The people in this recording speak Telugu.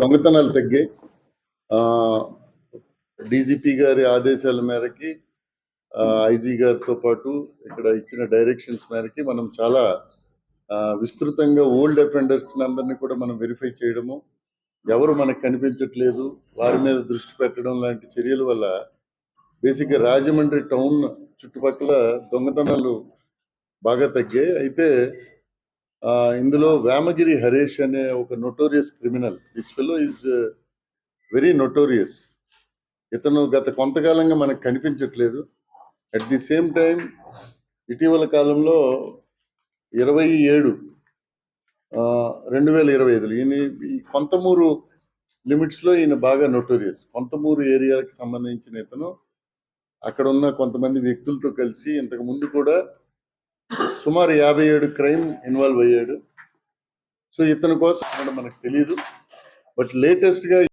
దొంగతనాలు తగ్గాయి. డీజీపీ గారి ఆదేశాల మేరకి ఐజీ గారితో పాటు ఇక్కడ ఇచ్చిన డైరెక్షన్స్ మేరకి మనం చాలా విస్తృతంగా ఓల్డ్ అఫెండర్స్ అందరినీ కూడా మనం వెరిఫై చేయడము ఎవరు మనకు కనిపించట్లేదు వారి మీద దృష్టి పెట్టడం లాంటి చర్యల వల్ల బేసిక్గా రాజమండ్రి టౌన్ చుట్టుపక్కల దొంగతనాలు బాగా తగ్గాయి. అయితే ఇందులో వేమగిరి హరీష్ అనే ఒక notorious criminal this fellow is very notorious. ఇతను గత కొంతకాలంగా మనకు కనిపించట్లేదు. అట్ ది సేమ్ టైం ఇటీవల కాలంలో ఇరవై ఏడు రెండు వేల ఇరవై ఐదులో ఈయన ఈ కొంతమూరు లిమిట్స్లో ఈయన బాగా నొటోరియస్. కొంతమూరు ఏరియాకి సంబంధించిన ఇతను అక్కడ ఉన్న కొంతమంది వ్యక్తులతో కలిసి ఇంతకు ముందు కూడా సుమారు యాభై ఏడు క్రైమ్ ఇన్వాల్వ్ అయ్యాడు. సో ఇతని కోసం మనకు తెలియదు బట్ లేటెస్ట్గా